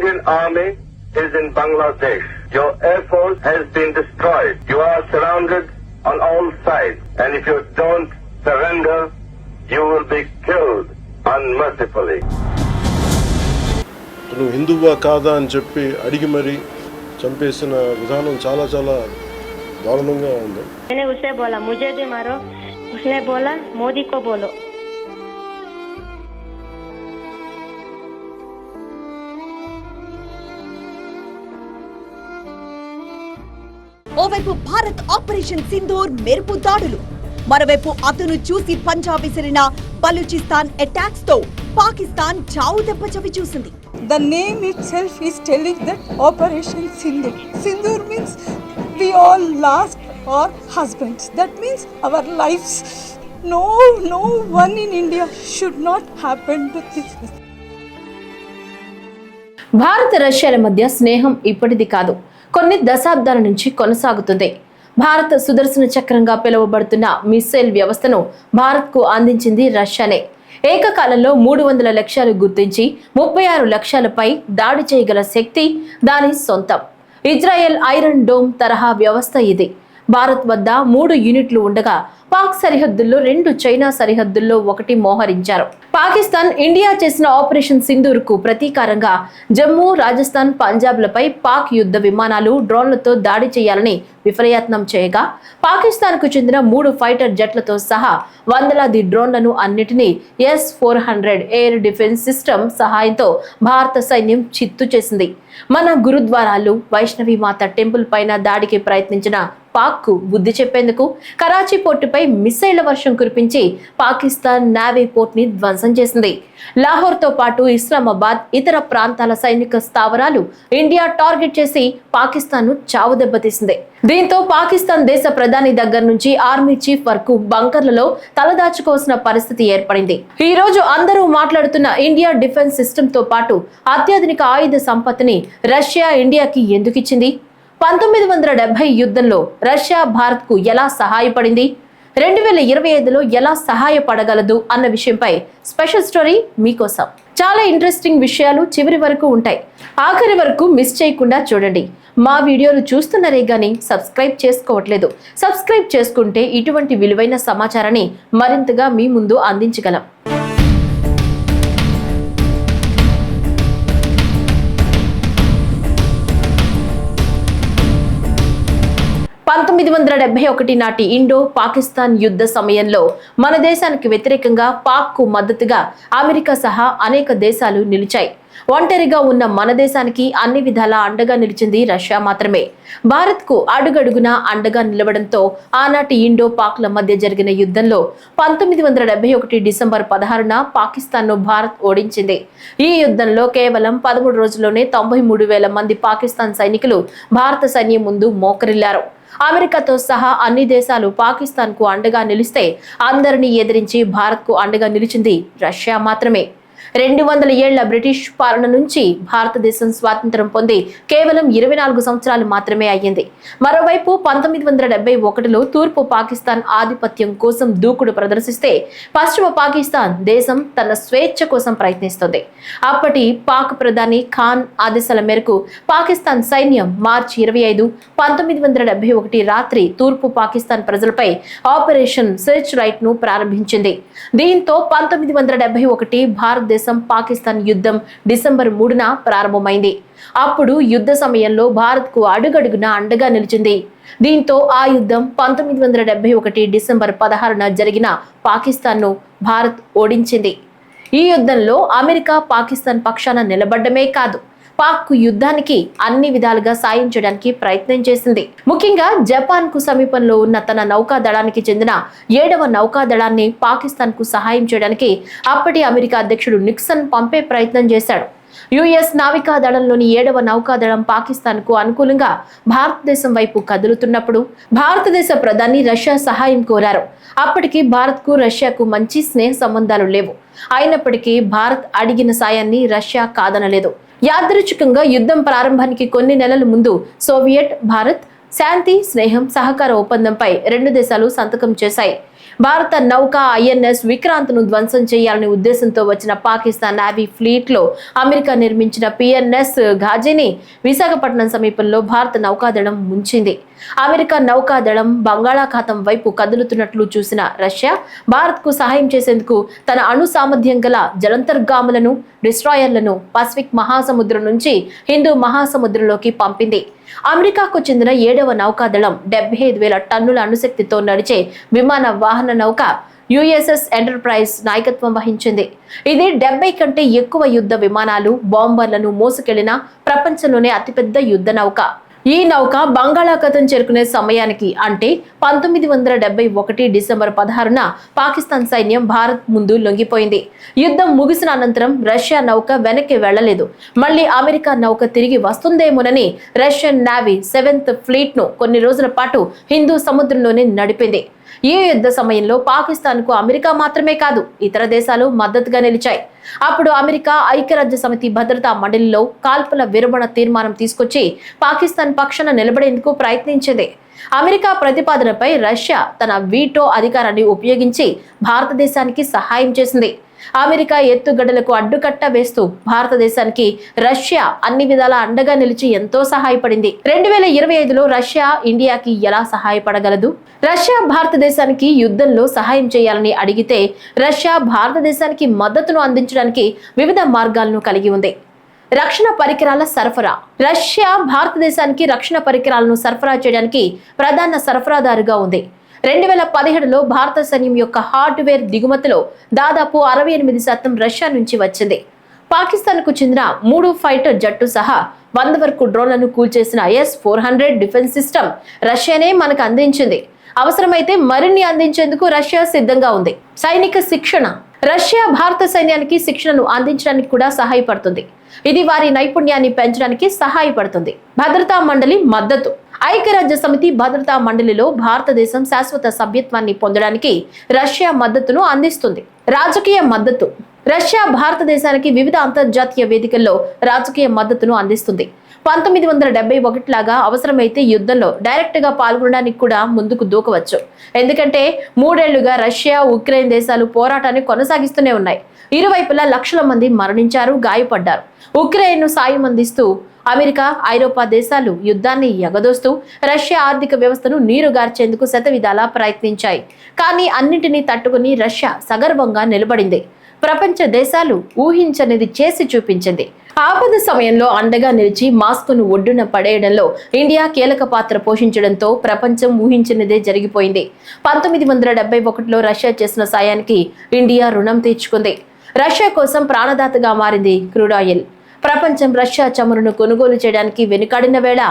Indian army is in Bangladesh. Your air force has been destroyed. You are surrounded on all sides. And if you don't surrender, you will be killed unmercifully. నువ్వు హిందువా కాదా అని చెప్పి అడిగి మరీ చంపేసిన విధానం చాలా చాలా దారుణంగా ఉంది मैंने उससे बोला मुझे भी मारो उसने बोला मोदी को बोलो ఒకవైపు భారత్ ఆపరేషన్ సింధూర్ మెరుపు దాడులు. మరోవైపు అతను చూసి పంజాబ్ విసిరిన బలూచిస్తాన్ అటాక్స్తో పాకిస్తాన్ చావు దెబ్బ చవి చూసింది. The name itself is telling that operation Sindoor Sindoor means we lost our husbands that means our lifes in India should not happen భారత రష్యాల మధ్య స్నేహం ఇప్పటిది కాదు. కొన్ని దశాబ్దాల నుంచి కొనసాగుతుంది. భారత సుదర్శన చక్రంగా పిలువబడుతున్న మిస్సైల్ వ్యవస్థను భారత్కు అందించింది రష్యానే. ఏకకాలంలో మూడు వందల లక్ష్యాలు గుర్తించి ముప్పై ఆరు లక్ష్యాలపై దాడి చేయగల శక్తి దాని సొంతం. ఇజ్రాయెల్ ఐరన్ డోమ్ తరహా వ్యవస్థ ఇది. భారత్ వద్ద మూడు యూనిట్లు ఉండగా పాక్ సరిహద్దుల్లో రెండు చైనా సరిహద్దుల్లో ఒకటి మోహరించారు. పాకిస్తాన్ ఇండియా చేసిన ఆపరేషన్ సింధూర్కు ప్రతీకారంగా జమ్మూ రాజస్థాన్ పంజాబ్లపై పాక్ యుద్ధ విమానాలు డ్రోన్లతో దాడి చేయాలని విఫలయత్నం చేయగా పాకిస్తాన్కు చెందిన మూడు ఫైటర్ జట్లతో సహా వందలాది డ్రోన్లను అన్నిటినీ S four hundred air defence system సహాయంతో భారత సైన్యం చిత్తు చేసింది. మన గురుద్వారాలు వైష్ణవి మాత టెంపుల్ పైన దాడికి ప్రయత్నించిన పాక్కు బుద్ధి చెప్పేందుకు కరాచీ పోర్టుపై మిసైళ్ళ వర్షం కురిపించి పాకిస్తాన్ నావీ పోర్ట్ని ధ్వంసం చేసింది. లాహోర్తో పాటు ఇస్లామాబాద్ ఇతర ప్రాంతాల సైనిక స్థావరాలు ఇండియా టార్గెట్ చేసి పాకిస్తాన్ను చావు దెబ్బతీసింది. దీంతో పాకిస్తాన్ దేశ ప్రధాని దగ్గర నుంచి ఆర్మీ చీఫ్ వరకు బంకర్లలో తలదాచుకోవాల్సిన పరిస్థితి ఏర్పడింది. ఈ రోజు అందరూ మాట్లాడుతున్న ఇండియా డిఫెన్స్ సిస్టమ్తో పాటు అత్యాధునిక ఆయుధ సంపత్తిని రష్యా ఇండియాకి ఎందుకు ఇచ్చింది? పంతొమ్మిది వందల డెబ్బై యుద్ధంలో రష్యా భారత్కు ఎలా సహాయపడింది? రెండు వేల ఇరవై ఐదులో ఎలా సహాయపడగలదు అన్న విషయంపై స్పెషల్ స్టోరీ మీకోసం. చాలా ఇంట్రెస్టింగ్ విషయాలు చివరి వరకు ఉంటాయి. ఆఖరి వరకు మిస్ చేయకుండా చూడండి. మా వీడియోలు చూస్తున్నారే కానీ సబ్స్క్రైబ్ చేసుకోవట్లేదు. సబ్స్క్రైబ్ చేసుకుంటే ఇటువంటి విలువైన సమాచారాన్ని మరింతగా మీ ముందు అందించగలం. పంతొమ్మిది వందల డెబ్బై ఒకటి నాటి ఇండో పాకిస్తాన్ యుద్ధ సమయంలో మన దేశానికి వ్యతిరేకంగా పాక్కు మద్దతుగా అమెరికా సహా అనేక దేశాలు నిలిచాయి. ఒంటరిగా ఉన్న మన దేశానికి అన్ని విధాలా అండగా నిలిచింది రష్యా మాత్రమే. భారత్కు అడుగడుగున అండగా నిలవడంతో ఆనాటి ఇండో పాక్ల మధ్య జరిగిన యుద్ధంలో పంతొమ్మిది వందల డెబ్బై ఒకటి డిసెంబర్ పదహారున పాకిస్తాన్ను భారత్ ఓడించింది. ఈ యుద్ధంలో కేవలం పదమూడు రోజుల్లోనే తొంభై మూడు వేల మంది పాకిస్తాన్ సైనికులు భారత సైన్యం ముందు మోకరిల్లారు. అమెరికాతో సహా అన్ని దేశాలు పాకిస్తాన్కు అండగా నిలిస్తే అందరినీ ఎదిరించి భారత్కు అండగా నిలిచింది రష్యా మాత్రమే. రెండు వందల ఏళ్ళ బ్రిటిష్ పాలన నుంచి భారతదేశం స్వాతంత్రం పొంది కేవలం ఇరవై నాలుగు సంవత్సరాలు మాత్రమే అయ్యింది. మరోవైపు పంతొమ్మిది వందల డెబ్బై ఒకటిలో తూర్పు పాకిస్తాన్ ఆధిపత్యం కోసం దూకుడు ప్రదర్శిస్తే పశ్చిమ పాకిస్తాన్ దేశం తన స్వేచ్ఛ కోసం ప్రయత్నిస్తుంది. అప్పటి పాక్ ప్రధాని ఖాన్ ఆదేశాల మేరకు పాకిస్తాన్ సైన్యం మార్చి ఇరవై ఐదు పంతొమ్మిది వందల డెబ్బై ఒకటి రాత్రి తూర్పు పాకిస్తాన్ ప్రజలపై ఆపరేషన్ సెర్చ్ రైట్ను ప్రారంభించింది. దీంతో పంతొమ్మిది వందల డెబ్బై ఒకటి భారతదేశం పాకిస్తాన్ యుద్ధం డిసెంబర్ మూడున ప్రారంభమైంది. అప్పుడు యుద్ధ సమయంలో భారత్కు అడుగడుగున అండగా నిలిచింది. దీంతో ఆ యుద్ధం పంతొమ్మిది వందల డెబ్బై ఒకటి డిసెంబర్ పదహారున జరిగిన పాకిస్తాన్ను భారత్ ఓడించింది. ఈ యుద్ధంలో అమెరికా పాకిస్తాన్ పక్షాన నిలబడ్డమే కాదు పాక్కు యుద్ధానికి అన్ని విధాలుగా సాయం చేయడానికి ప్రయత్నం చేసింది. ముఖ్యంగా జపాన్కు సమీపంలో ఉన్న తన నౌకా దళానికి చెందిన ఏడవ నౌకా దళాన్ని పాకిస్తాన్కు సహాయం చేయడానికి అప్పటి అమెరికా అధ్యక్షుడు నిక్సన్ పంపే ప్రయత్నం చేశాడు. యుఎస్ నావికా దళంలోని ఏడవ నౌకాదళం పాకిస్తాన్కు అనుకూలంగా భారతదేశం వైపు కదులుతున్నప్పుడు భారతదేశ ప్రధాని రష్యా సహాయం కోరారు. అప్పటికి భారత్కు రష్యాకు మంచి స్నేహ సంబంధాలు లేవు. అయినప్పటికీ భారత్ అడిగిన సాయాన్ని రష్యా కాదనలేదు. యాదృచ్ఛికంగా యుద్ధం ప్రారంభానికి కొన్ని నెలల ముందు సోవియట్ భారత్ శాంతి స్నేహం సహకార ఒప్పందంపై రెండు దేశాలు సంతకం చేశాయి. భారత నౌక ఐఎన్ఎస్ విక్రాంత్ను ధ్వంసం చేయాలనే ఉద్దేశంతో వచ్చిన పాకిస్తాన్ నావీ ఫ్లీట్లో అమెరికా నిర్మించిన పిఎన్ఎస్ ఘాజీని విశాఖపట్నం సమీపంలో భారత నౌకాదళం ముంచింది. అమెరికా నౌకాదళం బంగాళాఖాతం వైపు కదులుతున్నట్లు చూసిన రష్యా భారత్కు సహాయం చేసేందుకు తన అణు సామర్థ్యం గల జలంతర్గాములను డిస్ట్రాయర్లను పసిఫిక్ మహాసముద్రం నుంచి హిందూ మహాసముద్రంలోకి పంపింది. అమెరికాకు చెందిన ఏడవ నౌకాదళం డెబ్బై ఐదు వేల టన్నుల అణుశక్తితో నడిచే విమాన వాహన నౌక యుఎస్ఎస్ ఎంటర్ప్రైజ్ నాయకత్వం వహించింది. ఇది డెబ్బై కంటే ఎక్కువ యుద్ధ విమానాలు బాంబర్లను మోసుకెళ్ళిన ప్రపంచంలోనే అతిపెద్ద యుద్ధ నౌక. ఈ నౌక బంగాళాఖాతం చేరుకునే సమయానికి అంటే పంతొమ్మిది వందల డెబ్బై ఒకటి డిసెంబర్ పదహారున పాకిస్తాన్ సైన్యం భారత్ ముందు లొంగిపోయింది. యుద్ధం ముగిసిన అనంతరం రష్యా నౌక వెనక్కి వెళ్ళలేదు మళ్ళీ అమెరికా నౌక తిరిగి వస్తుందేమోనని రష్యన్ నావీ సెవెంత్ ఫ్లీట్ను కొన్ని రోజుల పాటు హిందూ సముద్రంలోనే నడిపింది. ఈ యుద్ధ సమయంలో పాకిస్తాన్కు అమెరికా మాత్రమే కాదు ఇతర దేశాలు మద్దతుగా నిలిచాయి. అప్పుడు అమెరికా ఐక్యరాజ్య సమితి భద్రతా మండలిలో కాల్పుల విరమణ తీర్మానం తీసుకొచ్చి పాకిస్తాన్ పక్షాన నిలబడేందుకు ప్రయత్నించింది. అమెరికా ప్రతిపాదనపై రష్యా తన వీటో అధికారాన్ని ఉపయోగించి భారతదేశానికి సహాయం చేసింది. అమెరికా ఎత్తుగడలకు అడ్డుకట్ట వేస్తూ భారతదేశానికి రష్యా అన్ని విధాల అండగా నిలిచి ఎంతో సహాయపడింది. రెండు వేల ఇరవై ఐదులో రష్యా ఇండియాకి ఎలా సహాయపడగలదు? రష్యా భారతదేశానికి యుద్ధంలో సహాయం చేయాలని అడిగితే రష్యా భారతదేశానికి మద్దతును అందించడానికి వివిధ మార్గాలను కలిగి ఉంది. రక్షణ పరికరాల సరఫరా. రష్యా భారతదేశానికి రక్షణ పరికరాలను సరఫరా చేయడానికి ప్రధాన సరఫరాదారుగా ఉంది. రెండు వేల పదిహేడులో భారత సైన్యం యొక్క హార్డ్వేర్ దిగుమతిలో దాదాపు అరవై ఎనిమిది శాతం రష్యా నుంచి వచ్చింది. పాకిస్తాన్కు చెందిన మూడు ఫైటర్ జట్టు సహా వంద వరకు డ్రోన్లను కూల్చేసిన S four hundred defence system రష్యానే మనకు అందించింది. అవసరమైతే మరిన్ని అందించేందుకు రష్యా సిద్ధంగా ఉంది. సైనిక శిక్షణ. రష్యా భారత సైన్యానికి శిక్షణను అందించడానికి కూడా సహాయపడుతుంది. ఇది వారి నైపుణ్యాన్ని పెంచడానికి సహాయపడుతుంది. భద్రతా మండలి మద్దతు. ఐక్యరాజ్య సమితి భద్రతా మండలిలో భారతదేశం శాశ్వత సభ్యత్వాన్ని పొందడానికి రష్యా మద్దతును అందిస్తుంది. రాజకీయ మద్దతు. రష్యా భారతదేశానికి వివిధ అంతర్జాతీయ వేదికల్లో రాజకీయ మద్దతును అందిస్తుంది. పంతొమ్మిది వందల డెబ్బై ఒకటిలాగా అవసరమైతే యుద్ధంలో డైరెక్ట్గా పాల్గొనడానికి కూడా ముందుకు దూకవచ్చు. ఎందుకంటే మూడేళ్ళుగా రష్యా ఉక్రెయిన్ దేశాలు పోరాటాన్ని కొనసాగిస్తూనే ఉన్నాయి. ఇరువైపులా లక్షల మంది మరణించారు గాయపడ్డారు. ఉక్రెయిన్ సాయం అందిస్తూ అమెరికా ఐరోపా దేశాలు యుద్ధాన్ని ఎగదోస్తూ రష్యా ఆర్థిక వ్యవస్థను నీరుగార్చేందుకు శతవిధాలా ప్రయత్నించాయి. కానీ అన్నింటినీ తట్టుకుని రష్యా సగర్వంగా నిలబడింది. ప్రపంచ దేశాలు ఊహించనిది చేసి చూపించింది. ఆపద సమయంలో అండగా నిలిచి మాస్కును ఒడ్డున పడేయడంలో ఇండియా కీలక పాత్ర పోషించడంతో ప్రపంచం ఊహించినదే జరిగిపోయింది. పంతొమ్మిది వందల డెబ్బై ఒకటిలో రష్యా చేసిన సాయానికి ఇండియా రుణం తీర్చుకుంది. రష్యా కోసం ప్రాణదాతగా మారింది క్రూడ్ ఆయిల్. ప్రపంచం రష్యా చమురును కొనుగోలు చేయడానికి వెనుకాడిన వేళ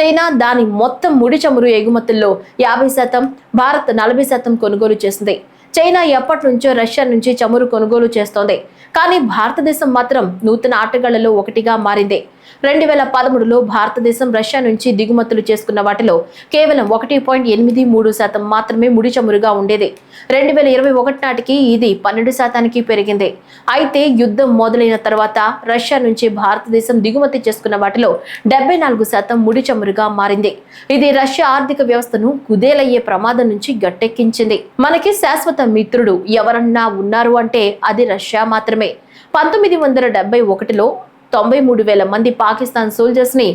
చైనా దాని మొత్తం ముడి చమురు ఎగుమతుల్లో యాభై శాతం భారత్ నలభై శాతం కొనుగోలు చేసింది. చైనా ఎప్పటి నుంచో రష్యా నుంచి చమురు కొనుగోలు చేస్తోంది. కానీ భారతదేశం మాత్రం నూతన ఆటగాళ్ళలో ఒకటిగా మారింది. రెండు వేల పదమూడులో భారతదేశం రష్యా నుంచి దిగుమతులు చేసుకున్న వాటిలో కేవలం ఒకటి పాయింట్ ఎనిమిది మూడు శాతం మాత్రమే ముడి చమురుగా ఉండేది. రెండు వేల ఇరవై ఒకటి నాటికి ఇది పన్నెండు శాతానికి పెరిగింది. అయితే యుద్ధం మొదలైన తర్వాత రష్యా నుంచి భారతదేశం దిగుమతి చేసుకున్న వాటిలో డెబ్బై నాలుగు శాతం ముడి చమురుగా మారింది. ఇది రష్యా ఆర్థిక వ్యవస్థను కుదేలయ్యే ప్రమాదం నుంచి గట్టెక్కించింది. మనకి శాశ్వత మిత్రుడు ఎవరన్నా ఉన్నారు అంటే అది రష్యా మాత్రమే. పంతొమ్మిది వందల డెబ్బై ఒకటిలో తొంభై మూడు వేల మంది పాకిస్తాన్ సోల్జర్స్ని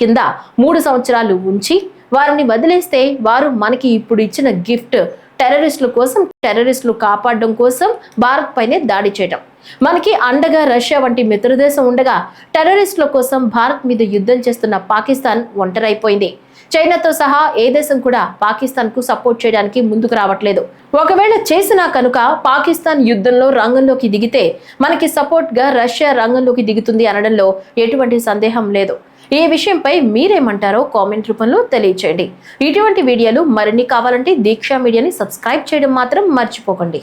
కింద మూడు సంవత్సరాలు ఉంచి వారిని వదిలేస్తే వారు మనకి ఇప్పుడు ఇచ్చిన గిఫ్ట్ టెర్రరిస్టుల కోసం టెర్రరిస్టులు కాపాడడం కోసం భారత్ పైనే దాడి చేయడం మనకి అండగా రష్యా వంటి మిత్రదేశం ఉండగా టెర్రరిస్టుల కోసం భారత్ మీద యుద్ధం చేస్తున్న పాకిస్తాన్ ఒంటరైపోయింది. చైనాతో సహా ఏ దేశం కూడా పాకిస్తాన్కు సపోర్ట్ చేయడానికి ముందుకు రావట్లేదు. ఒకవేళ చేసినా కనుక పాకిస్తాన్ యుద్ధంలో రంగంలోకి దిగితే మనకి సపోర్ట్గా రష్యా రంగంలోకి దిగుతుంది అనడంలో ఎటువంటి సందేహం లేదు. ఈ విషయంపై మీరేమంటారో కామెంట్ రూపంలో తెలియచేయండి. ఇటువంటి వీడియోలు మరిన్ని కావాలంటే దీక్షా మీడియాని సబ్స్క్రైబ్ చేయడం మాత్రం మర్చిపోకండి.